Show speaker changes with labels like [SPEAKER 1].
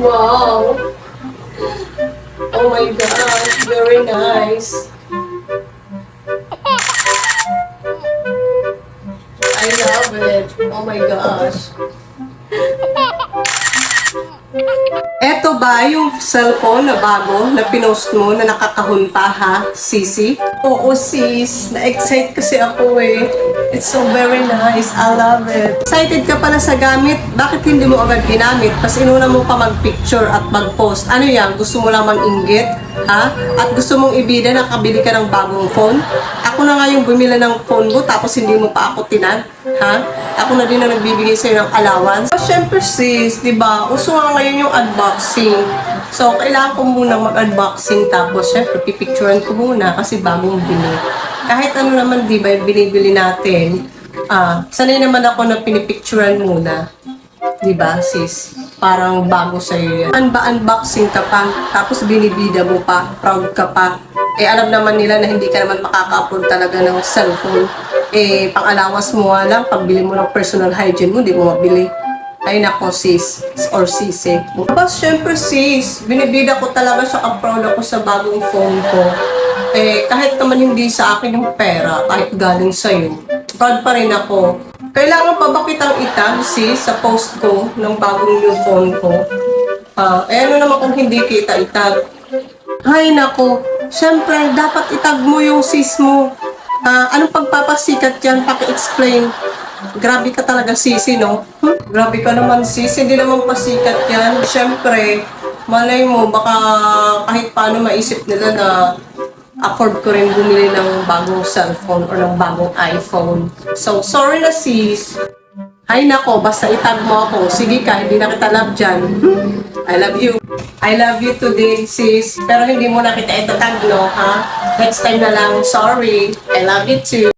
[SPEAKER 1] Wow. Oh my gosh, very nice. I love it. Oh my gosh. Eto ba yung cellphone na bago na pinost mo na nakakahon pa ha, Sisi? Oo sis, na-excite kasi ako eh. It's so very nice, I love it. Excited ka pala sa gamit, bakit hindi mo agad ginamit? Tapos inuna mo pa mag-picture at mag-post. Ano yan, gusto mo lang mang-inggit? Ha? At gusto mong ibida na kabili ka ng bagong phone? Ako na nga yung bumila ng phone mo tapos hindi mo pa ako tinag? Ha? Ako na din ang nagbibigay sa'yo ng allowance. Oh, syempre sis, di ba? Uso nga ngayon yung unboxing. So, kailangan ko muna mag-unboxing tapos syempre pipicturean ko muna kasi bagong bili. Kahit ano naman, di ba, binibili natin, ah, sanay naman ako na pinipicturean muna. Di ba, sis? Parang bago sa'yo yan. Unba unboxing ka pa, tapos binibida mo pa, proud ka pa. Eh, alam naman nila na hindi ka naman makaka-upload talaga ng cellphone. Eh, pang-alawas mo nga lang, pagbili mo ng personal hygiene mo, di mo mabili. Ay nako sis, or sisi. Tapos syempre sis, binibida ko talaga siya, proud ako sa bagong phone ko. Eh, kahit naman hindi sa akin yung pera, kahit galing sa'yo, proud pa rin ako. Kailangan pa ba kitang itag, sis, sa post ko ng bagong new phone ko? Ah, eh ano naman kung hindi kita itag? Ay nako, syempre dapat itag mo yung sis mo. Ah, anong pagpapasikat yan? Paki-explain. Grabe ka talaga sisi, no? Hmm? Grabe ka naman sis, hindi naman pasikat yan. Syempre, malay mo, baka kahit paano maisip nila na afford ko rin bumili ng bagong cellphone or ng bagong iPhone. So, sorry na sis. Ay nako, basta itag mo ako. Sige ka, hindi na kita love dyan. I love you. I love you today, sis. Pero hindi mo na kita itatag, no, ha? Next time na lang. Sorry. I love you too.